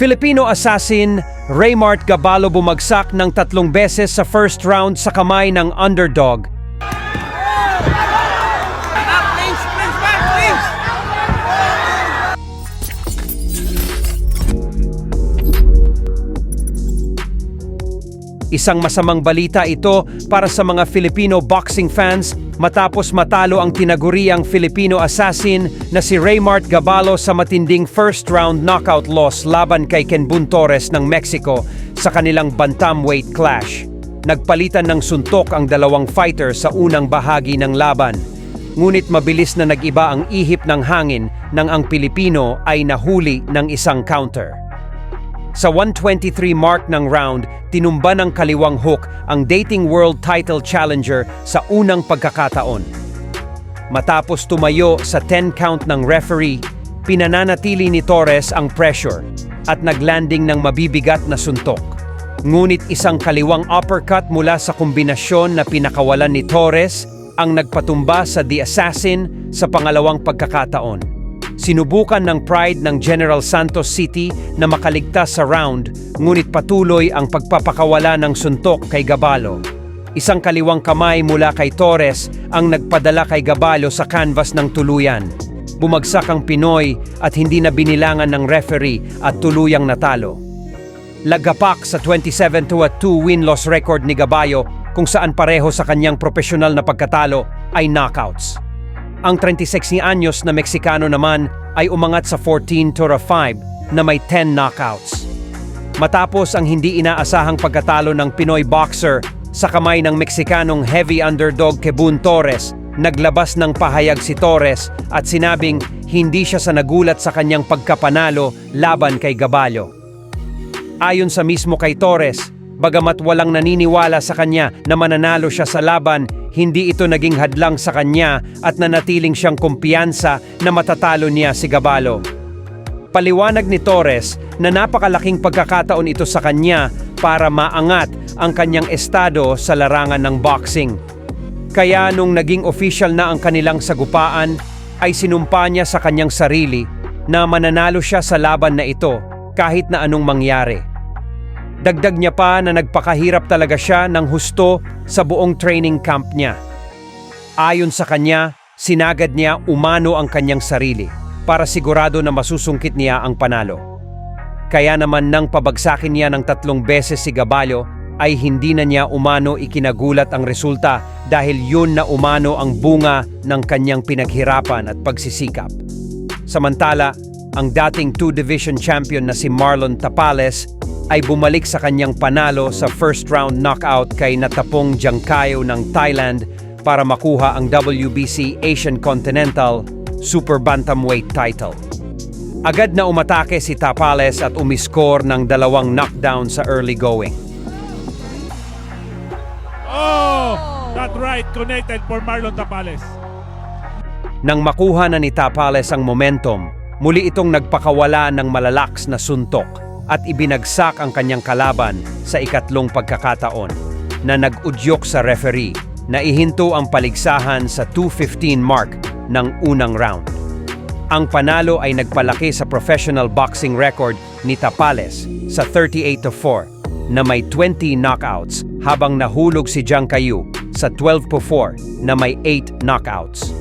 Filipino assassin Raymart Gabalo bumagsak ng tatlong beses sa first round sa kamay ng underdog. Isang masamang balita ito para sa mga Filipino boxing fans matapos matalo ang tinaguriang Filipino assassin na si Raymart Gabalo sa matinding first round knockout loss laban kay Kenbun Torres ng Mexico sa kanilang bantamweight clash. Nagpalitan ng suntok ang dalawang fighter sa unang bahagi ng laban. Ngunit mabilis na nag-iba ang ihip ng hangin nang ang Pilipino ay nahuli ng isang counter. Sa 123 mark ng round, tinumba ng kaliwang hook ang dating world title challenger sa unang pagkakataon. Matapos tumayo sa 10 count ng referee, pinananatili ni Torres ang pressure at naglanding ng mabibigat na suntok. Ngunit isang kaliwang uppercut mula sa kombinasyon na pinakawalan ni Torres ang nagpatumba sa The Assassin sa pangalawang pagkakataon. Sinubukan ng pride ng General Santos City na makaligtas sa round, ngunit patuloy ang pagpapakawala ng suntok kay Gabalo. Isang kaliwang kamay mula kay Torres ang nagpadala kay Gabalo sa canvas ng tuluyan. Bumagsak ang Pinoy at hindi na binilangan ng referee at tuluyang natalo. Lagapak sa 27-2 win-loss record ni Gabayo kung saan pareho sa kanyang profesional na pagkatalo ay knockouts. Ang 36 ni anyos na Meksikano naman ay umangat sa 14 to 5 na may 10 knockouts. Matapos ang hindi inaasahang pagkatalo ng Pinoy boxer sa kamay ng Meksikanong heavy underdog Kebun Torres, naglabas ng pahayag si Torres at sinabing hindi siya sa nagulat sa kanyang pagkapanalo laban kay Gabalyo. Ayon sa mismo kay Torres, bagamat walang naniniwala sa kanya na mananalo siya sa laban, hindi ito naging hadlang sa kanya at nanatiling siyang kumpiyansa na matatalo niya si Gabalo. Paliwanag ni Torres na napakalaking pagkakataon ito sa kanya para maangat ang kanyang estado sa larangan ng boxing. Kaya nung naging official na ang kanilang sagupaan, ay sinumpa niya sa kanyang sarili na mananalo siya sa laban na ito kahit na anong mangyari. Dagdag niya pa na nagpakahirap talaga siya ng husto sa buong training camp niya. Ayon sa kanya, sinagad niya umano ang kanyang sarili para sigurado na masusungkit niya ang panalo. Kaya naman nang pabagsakin niya ng tatlong beses si Gabalyo ay hindi na niya umano ikinagulat ang resulta dahil yun na umano ang bunga ng kanyang pinaghirapan at pagsisikap. Samantala, ang dating two-division champion na si Marlon Tapales ay bumalik sa kanyang panalo sa first round knockout kay Natapong Jangkayo ng Thailand para makuha ang WBC Asian Continental Super Bantamweight title. Agad na umatake si Tapales at umiskor ng dalawang knockdown sa early going. Oh, that right connected for Marlon Tapales. Nang makuha na ni Tapales ang momentum, muli itong nagpakawala ng malalaks na suntok at ibinagsak ang kanyang kalaban sa ikatlong pagkakataon na nag-udyok sa referee na ihinto ang paligsahan sa 2.15 mark ng unang round. Ang panalo ay nagpalaki sa professional boxing record ni Tapales sa 38-4 na may 20 knockouts habang nahulog si Jiang Kayu sa 12-4 na may 8 knockouts.